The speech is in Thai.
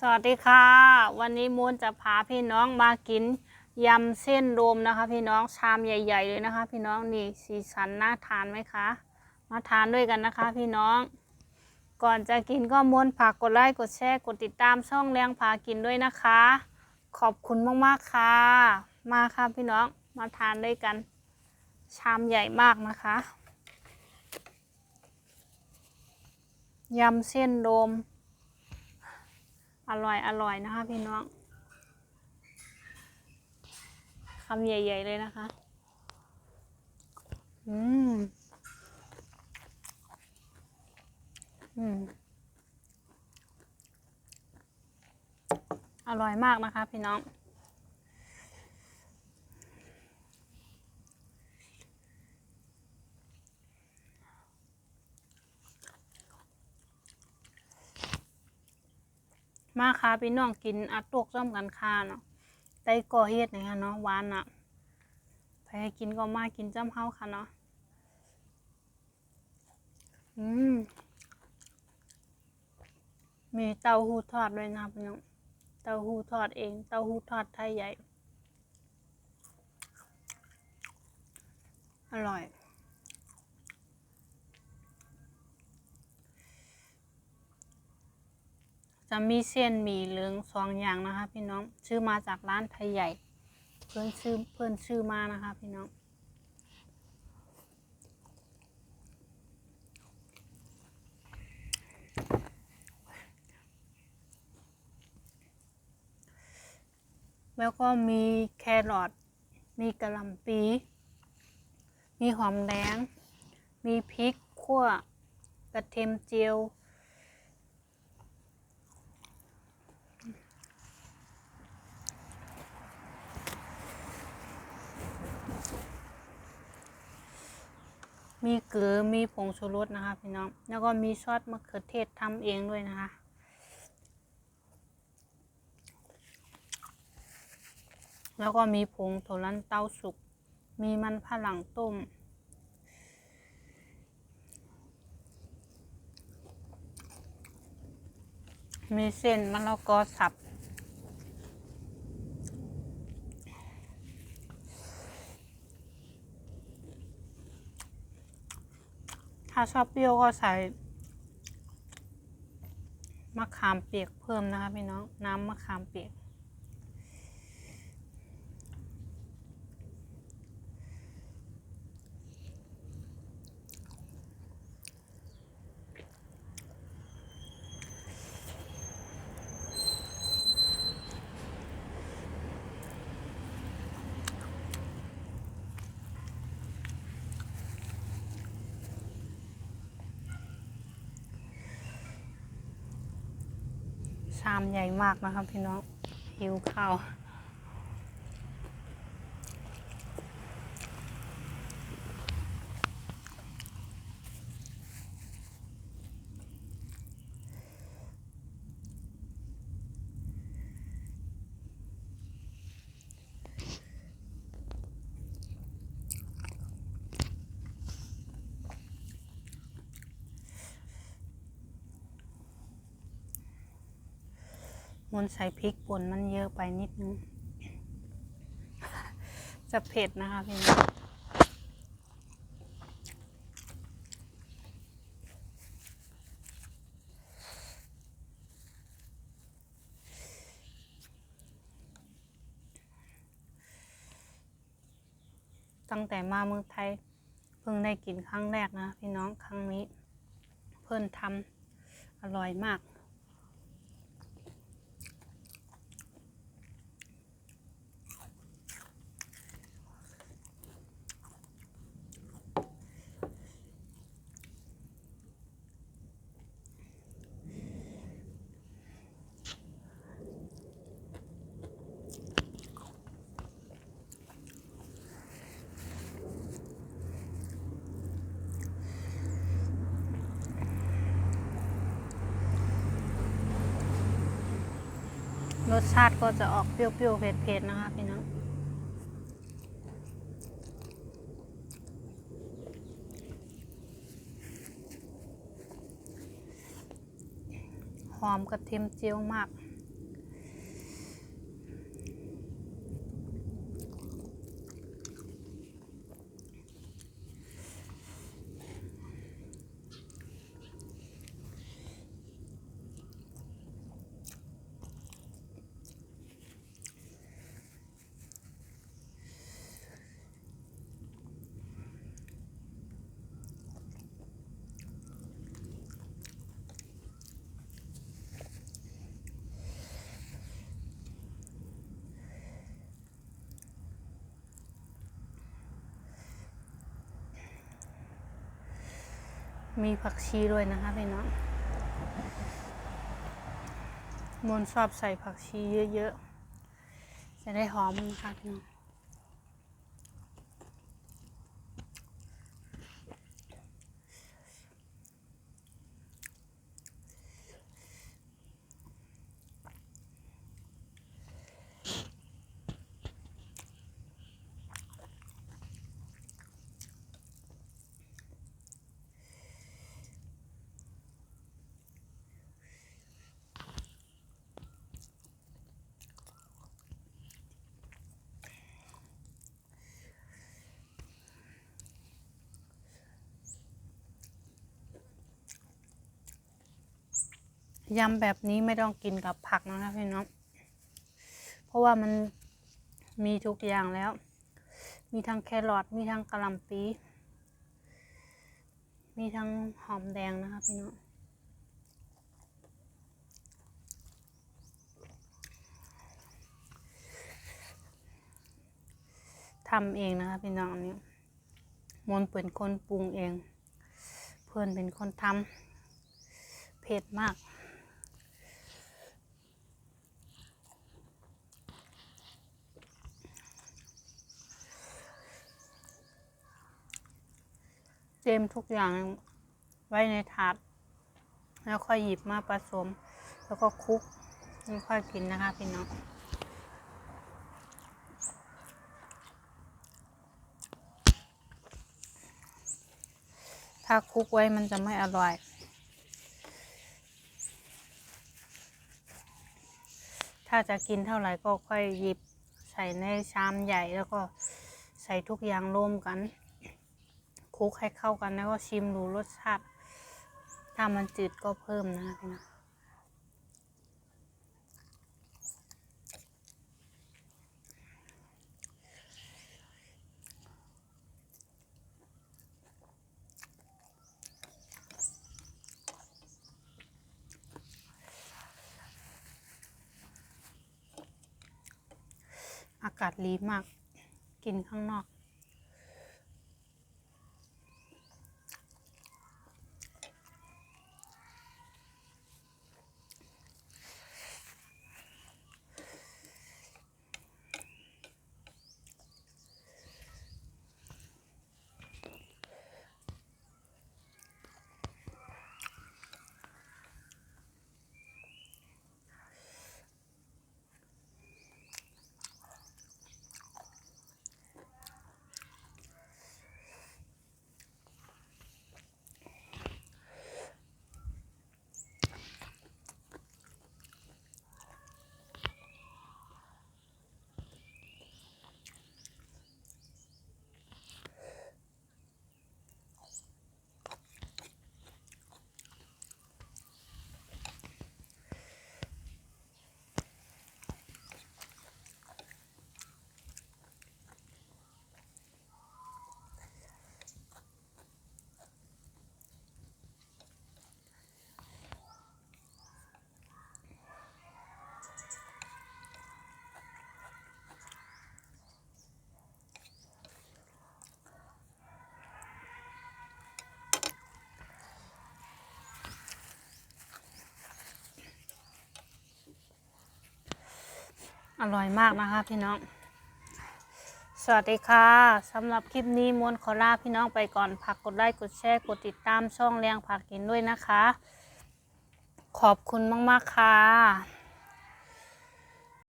สวัสดีค่ะ วันนี้มูนจะพาพี่น้องมากินยำเส้นรวมนะคะ พี่น้องชามใหญ่ ๆ เลยนะคะ พี่น้องนี่สีสันน่าทานไหมคะ มาทานด้วยกันนะคะ พี่น้อง ก่อนจะกินก็มูนฝากกดไลค์กดแชร์กดติดตามช่องแรงพากินด้วยนะคะ ขอบคุณมากๆค่ะ มาค่ะพี่น้องมาทานด้วยกัน ชามใหญ่มากนะคะยำเส้นรวม อร่อยอร่อยนะคะ พี่น้องคำใหญ่ๆเลยนะคะ อืม อืม อร่อยมากนะคะ พี่น้อง มาค่ะพี่น้องกินอัดตวกซ้อมกันค่าเนาะไตก่อเฮ็ดนะคะเนาะหวานอะใครให้กินก็มากินจ้ำเฮาค่ะเนาะอืมมีเต้าหู้ทอดด้วยนะพี่น้องเต้าหู้ทอดเอง เต้าหู้ทอดไทยใหญ่ อร่อย จะมีเส้นหมี่เหลืองสองอย่างนะคะพี่น้องชื่อมาจากร้านไทยใหญ่ เพื่อนชื่อเพื่อนชื่อมานะคะพี่น้องแล้วก็มีแครอท มีกระหล่ำปี มีหอมแดง มีพริกขั่ว กระเทียมเจียว มีเกลือ มีผงชูรสนะคะพี่น้อง แล้วก็มีซอสมะเขือเทศทำเองด้วยนะคะ แล้วก็มีผงโถลันเต้าสุก มีมันฝรั่งต้ม มีเส้นมะละกอสับ ถ้าชอบเปรี้ยวก็ใส่มะขามเปียกเพิ่มนะคะพี่น้องน้ำมะขามเปียก ชามใหญ่มากนะครับพี่น้องหิวข้าว มันใส่พริกป่นมันเยอะไปนิดนึง จะเผ็ดนะคะพี่น้องตั้งแต่มาเมืองไทย เพิ่งได้กินครั้งแรกนะพี่น้องครั้งนี้ เพิ่นทำอร่อยมาก รสชาติก็จะออกเปรี้ยวๆเผ็ดๆนะคะพี่น้องหอมกระเทียมเจียวมาก มีผักชีด้วยนะคะพี่น้องมนชอบใส่ผักชีเยอะๆ จะได้หอมนะคะพี่น้อง ยำแบบนี้ไม่ต้องกินกับผักนะคะพี่น้อง เพราะว่ามันมีทุกอย่างแล้ว มีทั้งแครอท มีทั้งกะหล่ำปี มีทั้งหอมแดงนะคะพี่น้อง ทำเองนะคะพี่น้องนนี้มนเป็นคนปรุงเอง เพื่อนเป็นคนทำเผ็ดมาก เตรียมทุกอย่างไว้ในถาด แล้วค่อยหยิบมาผสม แล้วก็คลุกแล้วค่อยกินนะคะพี่น้องถ้าคลุกไว้มันจะไม่อร่อย ถ้าจะกินเท่าไหร่ก็ค่อยหยิบใส่ในชามใหญ่แล้วก็ใส่ทุกอย่างรวมกัน คลุกให้เข้ากันแล้วก็ชิมดูรสชาติ ถ้ามันจืดก็เพิ่มนะพี่นะอากาศรีมาก กินข้างนอก อร่อยมากนะคะพี่น้อง สวัสดีค่ะสำหรับคลิปนี้มวนขอลาพี่น้องไปก่อนฝากกดไลค์กดแชร์กดติดตามช่องเลี้ยงผักกินด้วยนะคะ ขอบคุณมาก ๆ ค่ะ